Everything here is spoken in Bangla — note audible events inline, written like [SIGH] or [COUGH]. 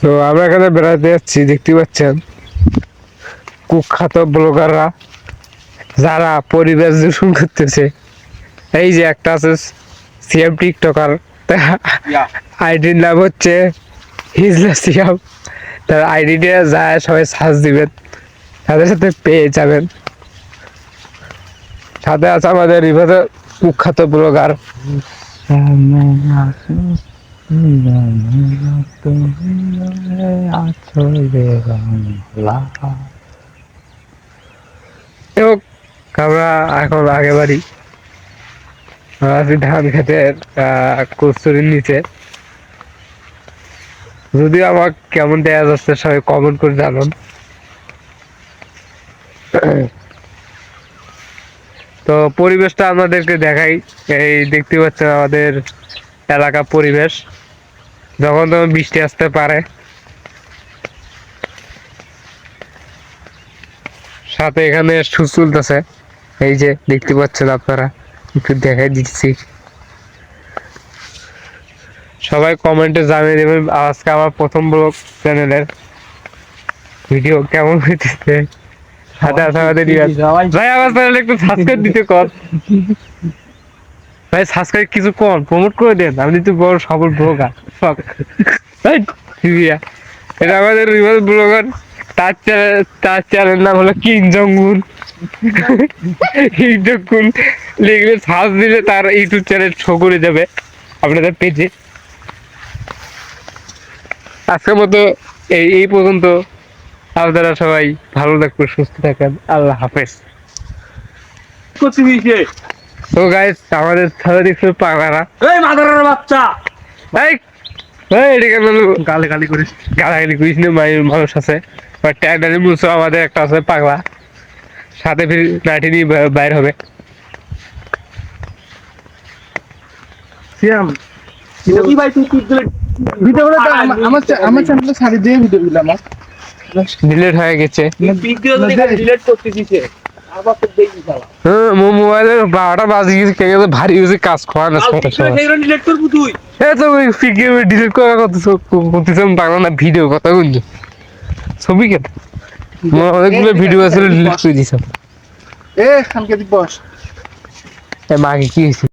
তো আমরা এখানে বেড়াতে যাচ্ছি দেখতে পাচ্ছেন। কুখ্যাত ব্লগাররা যারা পরিবেশ দূষণ করতেছে। এই যে একটা আছে সিএম টিকটকার আইডির নাম হচ্ছে হিজলা সিয়াম তার আইডিটা যায় সবাই সার্চ দিবেন। তাদের সাথে পেয়ে যাবেন। সাথে আছে আমাদের এভাবে কুখ্যাত ব্লগার। আমরা এখন আগে বাড়ি। আছি ধান খেতে কস্তুরির নিচে। যদিও আমার কেমন দেয়া যাচ্ছে সবাই কমেন্ট করে জানান। তো পরিবেশটা আমাদেরকে দেখাই। এই দেখতে পাচ্ছেন আমাদের এলাকা পরিবেশ। যখন তখন বৃষ্টি আসতে পারে। সাথে এখানে সুচ চলতেছে। এই যে দেখতে পাচ্ছেন আপনারা একটু দেখাই দিচ্ছি। সবাই কমেন্টে জানিয়ে দেবেন আজকে আমার প্রথম ব্লগ চ্যানেলের ভিডিও কেমন হইতেছে। সাথে আমাদের ভাই আমার চ্যানেলে একটু সাবস্ক্রাইব দিতে কর। [LAUGHS] ভাই সাবস্ক্রাইব কিছু কর প্রমোট করে দেন আপনি তো বড় সফল ব্লগার ফাক এটা আমাদের রিভার ব্লগার তার চ্যানেল তার চ্যানেল নাম হলো কিং জং উন কিং লিখলে সার্চ দিলে তার ইউটিউব চ্যানেল শো করে যাবে আপনাদের পেজে আজকের মতো এই এই পর্যন্ত। আপনারা সবাই ভালো থাকবেন, সুস্থ থাকেন আল্লাহ হাফেজ। তো গাইস আমাদের সাথে দেখছ পাগলারা। এই মাদারের বাচ্চা! এই এই গালে গালি করিস। গালাগালি করিস না মানুষ আছে। মুসো আমাদের একটা আছে পাগলা। সাথে ফির নিয়ে বাইর হবে। সিয়াম কি ভাই তুই দিলে? ভিডিওগুলো আমার আমার চ্যানেলে ছাড়ি দিয়ে ভিডিওগুলো আমার। ডিলেট হয়ে গেছে। ভিডিও ডিলিট করতে দিছে হ্যাঁ মোর মোবাইলের বারোটা বাজে গেছে কে গেছে ভারী হয়েছে কাজ খোয়া না তুই। এ তো ওই ফিকে ডিলিট করা কথা করতেছে বাংলা না ভিডিও কথা বলছি ছবি কেন অনেকগুলো ভিডিও আছে ডিলিট করে দিয়েছে এ খানকে বস এ মাকে কি হয়েছে